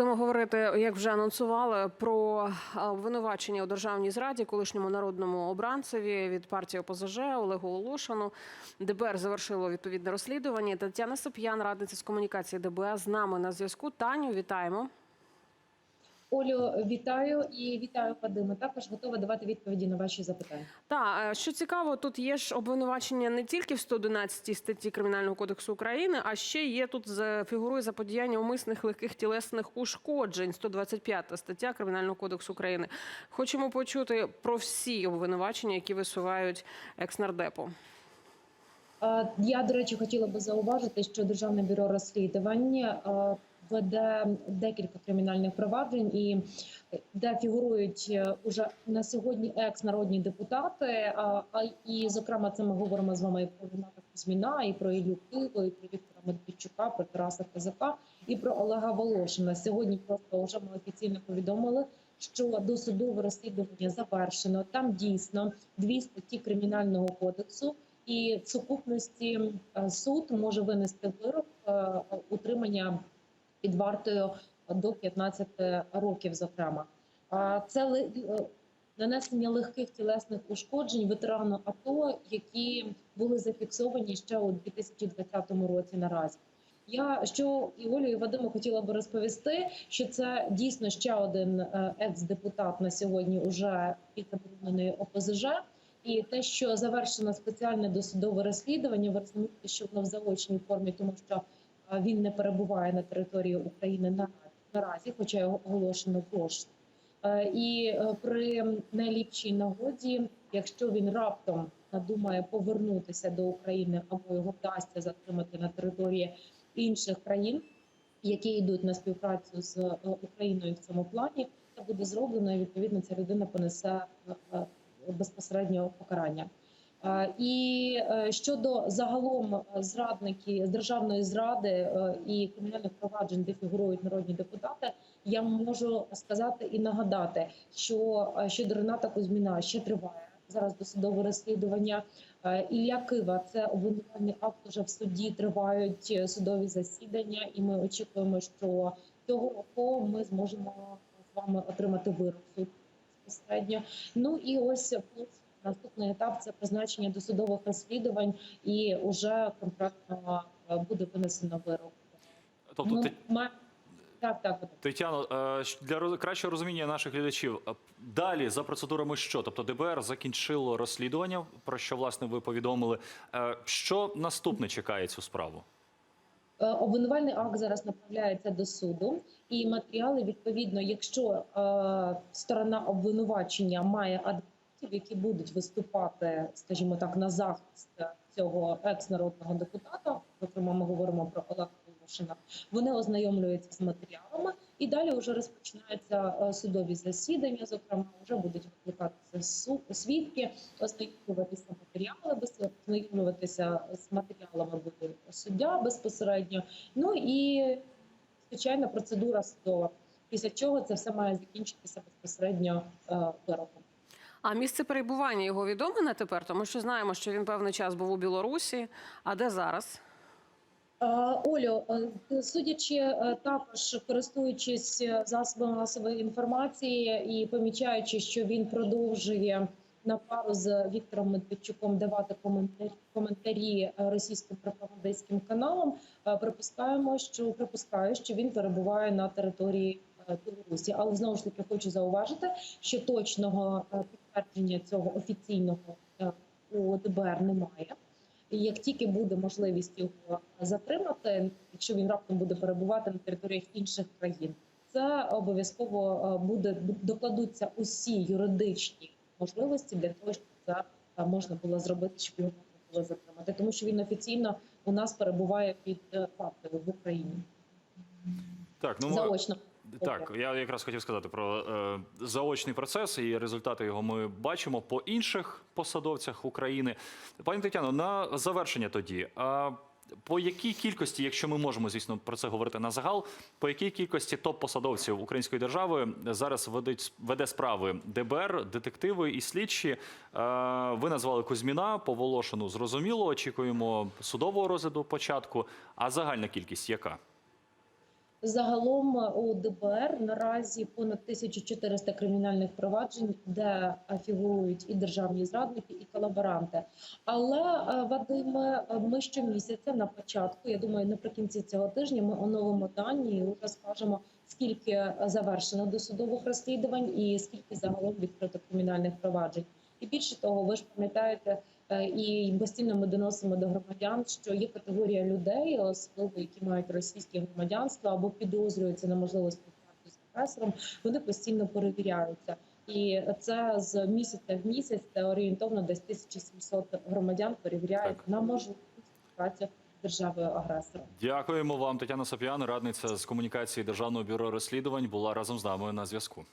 будемо говорити, як вже анонсували, про обвинувачення у державній зраді колишньому народному обранцеві від партії ОПЗЖ Олегу Олошану. ДБР завершило відповідне розслідування. Тетяна Соп'ян, радниця з комунікації ДБР, з нами на зв'язку. Таню, вітаємо. Олю, вітаю і вітаю Вадима. Також готова давати відповіді на ваші запитання. Та що цікаво, тут є ж обвинувачення не тільки в 111 статті Кримінального кодексу України, а ще є тут за- фігурує заподіяння умисних легких тілесних ушкоджень. 125 стаття Кримінального кодексу України. Хочемо почути про всі обвинувачення, які висувають екснардепу. Е, Я, до речі, хотіла би зауважити, що Державне бюро розслідування е, веде декілька кримінальних проваджень, і де фігурують е, уже на сьогодні екс-народні депутати. А а і зокрема, це ми говоримо з вами про Рената Кузьміна, і про Ілью Киво, і про Віктора Медведчука, про Тараса Козака і про Олега Волошина. Сьогодні просто вже ми офіційно повідомили. Що досудове розслідування завершено. Там дійсно дві статті кримінального кодексу, і в сукупності суд може винести вирок е, утримання під вартою до 15 років. Зокрема, це е, нанесення легких тілесних ушкоджень ветерану АТО, які були зафіксовані ще у 2020 році. Наразі я що і Олю і Вадиму хотіла би розповісти, що це дійсно ще один е, екс-депутат на сьогодні, уже підзабороненої ОПЗЖ. І те, що завершено спеціальне досудове розслідування, ви розумієте, що воно в заочній формі, тому що е, він не перебуває на території України на- наразі, хоча його оголошено кошт. Е, І е, при найліпшій нагоді, якщо він раптом надумає повернутися до України або його вдасться затримати на території інших країн, які йдуть на співпрацю з е, Україною в цьому плані, це буде зроблено і відповідно ця людина понесе безпосередньо покарання. Е, І е, щодо загалом е, зрадники державної зради і кримінальних проваджень, де фігурують народні депутати, я можу сказати і нагадати, що щодо Рената Кузьміна ще триває зараз досудове розслідування. Ілля Кива це обвинувальний акт уже в суді. Тривають судові засідання, і ми очікуємо, що цього року ми зможемо з вами отримати вирок безпосередньо. Ну і ось наступний етап це призначення досудових розслідувань, і вже конкретно е, буде винесено вирок. Тобто, Ну, ти, ма- так, так. Тетяно, е, для кращого розуміння наших глядачів, е, далі за процедурами що? Тобто ДБР закінчило розслідування, про що власне ви повідомили. Що наступне чекає цю справу? Обвинувальний акт зараз направляється до суду, і матеріали відповідно, якщо е, сторона обвинувачення має адвокатів, які будуть виступати, скажімо так, на захист цього екс-народного депутата, зокрема, ми говоримо про Олега Волошина, вони ознайомлюються з матеріалами, і далі вже розпочинаються е, судові засідання. Зокрема, вже будуть викликатися свідки, ознайомлюватися матеріали, ознайомлюватися з матеріалами буде суддя безпосередньо. Ну і звичайна процедура судова. Після чого це все має закінчитися безпосередньо е, вироком. А місце перебування його відоме на тепер, тому що знаємо, що він певний час був у Білорусі. А де зараз? Е, Олю, е, судячи е, також користуючись засобами масової інформації і помічаючи, що він продовжує на пару з Віктором Медведчуком давати коментарі, російським пропагандистським каналам, припускаємо, що припускаю, що він перебуває на території Білорусі. Але знову ж таки хочу зауважити, що точного підтвердження цього офіційного е, у ДБР немає. І як тільки буде можливість його затримати, якщо він раптом буде перебувати на територіях інших країн, це обов'язково е, буде докладуться усі юридичні можливості для того, щоб це е, можна було зробити, щоб його можна було затримати, тому що він офіційно у нас перебуває під вартою в Україні Так, ну ми- заочно. Так, я якраз хотів сказати про е, заочний процес і результати його ми бачимо по інших посадовцях України. Пані Тетяно, на завершення тоді. А по якій кількості, якщо ми можемо, звісно, про це говорити на загал, по якій кількості топ-посадовців української держави зараз ведуть веде справи ДБР, детективи і слідчі? Е, ви назвали Кузьміна, по Волошину зрозуміло. Очікуємо судового розгляду початку. А загальна кількість яка? Загалом у ДБР наразі понад 1400 кримінальних проваджень, де е, фігурують і державні зрадники, і колаборанти. Але е, Вадиме, е, ми щомісяця на початку, я думаю, наприкінці цього тижня ми оновимо дані і вже скажемо, скільки е, завершено досудових розслідувань і скільки загалом відкрито кримінальних проваджень. І більше того, ви ж пам'ятаєте, е, і постійно ми доносимо до громадян, що є категорія людей, особливо які мають російське громадянство або підозрюються на можливу співпрацю з агресором. Вони постійно перевіряються. І це з місяця в місяць це орієнтовно десь 1700 громадян перевіряють Так. на можливу співпрацю державою агресором. Дякуємо вам, Тетяна Сапіан, радниця з комунікації Державного бюро розслідувань, була разом з нами на зв'язку.